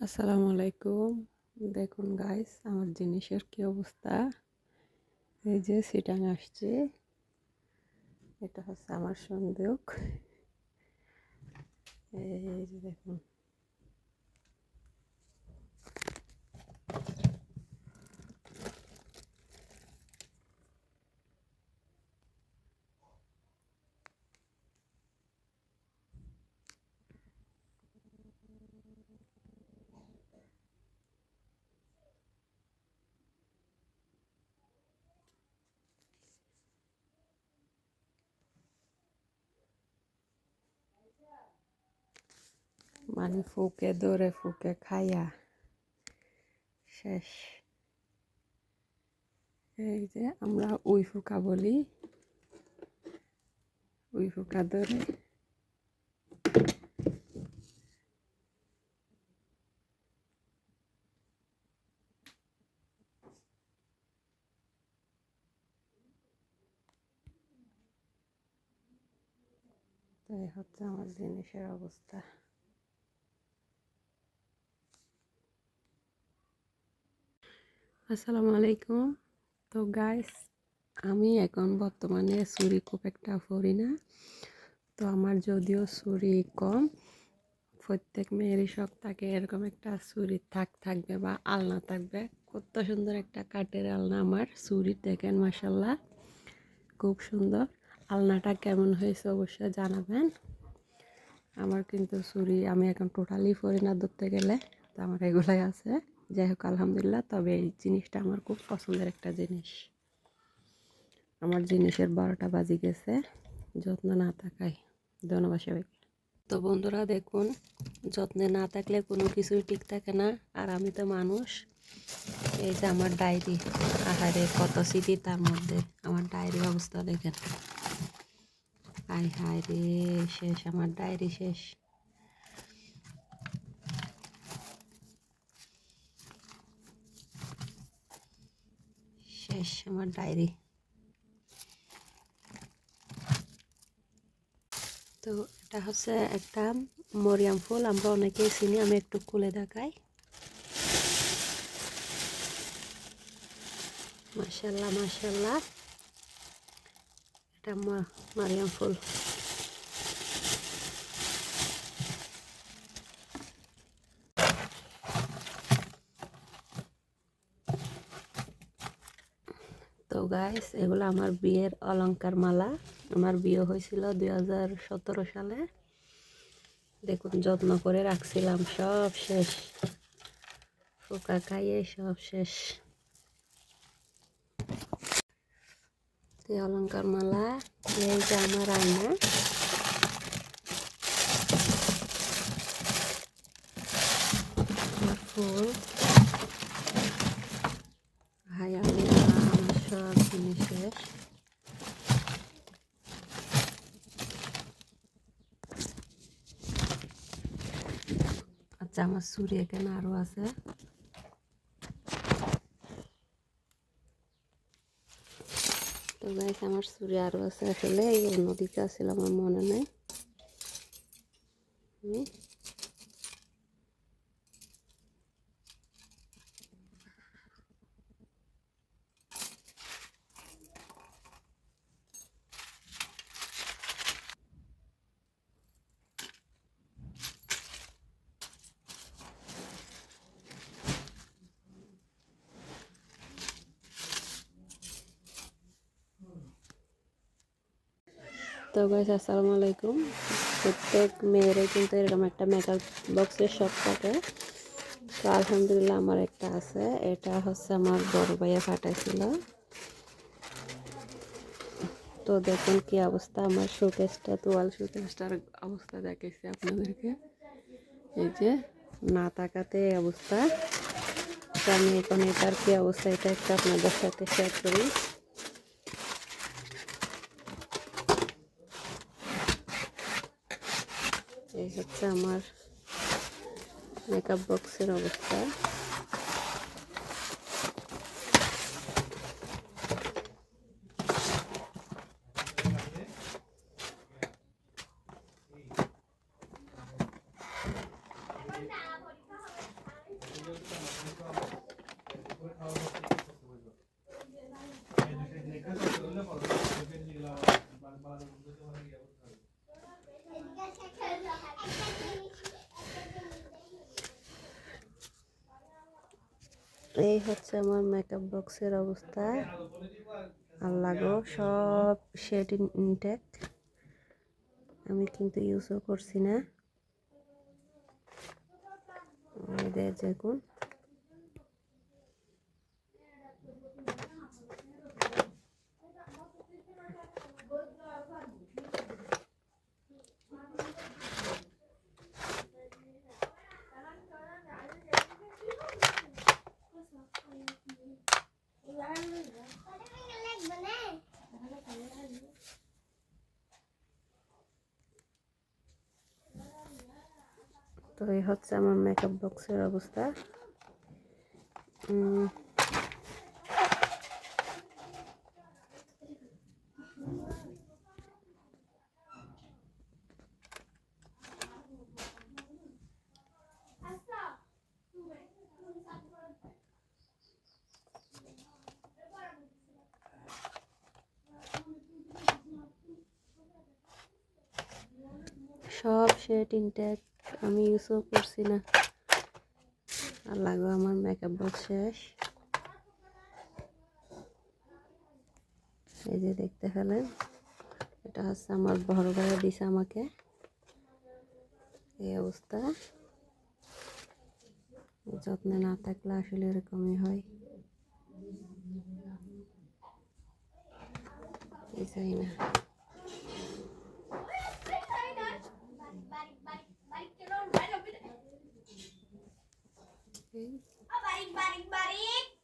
আসসালামু আলাইকুম। দেখুন গাইস আমার জিনিসের কি অবস্থা? এই যে সিটাং আসছে। এটা হচ্ছে আমার সন্দেহ এই যে দেখুন। মানে ফুকে দৌড়ে ফুকে খাইয়া শেষ এই যে আমরা উই ফুকা বলি। উই ফুকা তো এই হচ্ছে আমার জিনিসের অবস্থা। আসসালামু আলাইকুম। তো গাইস আমি এখন বর্তমানে ছুরি খুব একটা পড়ি না। তো আমার যদিও ছুরি কম, প্রত্যেক মেয়েরই শখ থাকে এরকম একটা ছুরি থাক থাকবে বা আলনা থাকবে। কত সুন্দর একটা কাঠের আলনা আমার, ছুরি দেখেন মাসাল্লাহ খুব সুন্দর। আলনাটা কেমন হয়েছে অবশ্যই জানাবেন। আমার কিন্তু ছুরি আমি এখন টোটালি পড়ি না ধরতে গেলে, তো আমার এগুলাই আছে। যাই হোক আলহামদুলিল্লাহ। তবে এই জিনিসটা আমার খুব পছন্দের একটা জিনিস। আমার জিনিসের বারোটা বাজি গেছে, যত্ন না থাকায়। ধন্যবাদ সবাইকে। তো বন্ধুরা, দেখুন, যত্নে না থাকলে কোনো কিছুই ঠিক থাকে না। আর আমি তো মানুষ। এই যে আমার ডায়েরি, আহারে, কত স্মৃতি তার মধ্যে। আমার ডায়েরির অবস্থা দেখেন। হায় হায় রে, শেষ, আমার ডায়েরি শেষ। শেষ, আমার ডায়েরি। তো এটা হচ্ছে একটা মরিয়াম ফুল, আমরা অনেকেই চিনি, আমি একটু খুলে দেখাই। মাসাল্লাহ মাসাল্লাহ এটা মরিয়াম ফুল। তো গাইস এগুলো আমার বিয়ের অলংকার মালা। আমার বিয়ে হয়েছিল দু হাজার সতেরো সালে। দেখুন, যত্ন করে রাখছিলাম, সব শেষ। পোকা খাইয়ে সব শেষ। অলঙ্কার মালা, এই যে আমার আয়না। ফুল হাই আমি সব জিনিস শেষ আমার সুরি এখানে আরও আছে। তো গাইস, আমার সুরি আরও আছে। আসলে এই অন্যদিকে আসলে আমার মনে নেই। তো গাইস আসসালামু আলাইকুম। প্রত্যেক মেয়েরে কিন্তু এরকম একটা মেকআপ বক্সের শপ থাকে। তো আলহামদুলিল্লাহ আমার একটা আছে। এটা হচ্ছে আমার বড় ভাইয়া ফাটাইছিল তো দেখুন কি অবস্থা, আমার শোকেসটা তোয়াল শোকেসটার অবস্থা দেখেছি আপনাদেরকে। এই যে, না তাকাতে অবস্থা। তো আমি এখন এটার কি অবস্থা, এটা একটু আপনাদের সাথে শেয়ার করি। হচ্ছে আমার মেকআপ বক্সের অবস্থা। এই হচ্ছে আমার মেকআপ বক্সের অবস্থা। আল্লাহ গো, সব শেড ইনটেক আমি কিন্তু ইউজও করছি না। দেখুন। তো এই হচ্ছে আমার মেকআপ বক্সের অবস্থা। সব শেড ইনটেক আমি ইউজও করছি না। আর গো আমার মেকআপ বক্স শেষ। এই যে দেখতে পেলেন, এটা হচ্ছে আমার বড় ভাইয়া দিছে আমাকে। এই অবস্থা। যত্নে না থাকলে আসলে এরকমই হয়। এই না। Okay. Oh, Barik-barik-barik!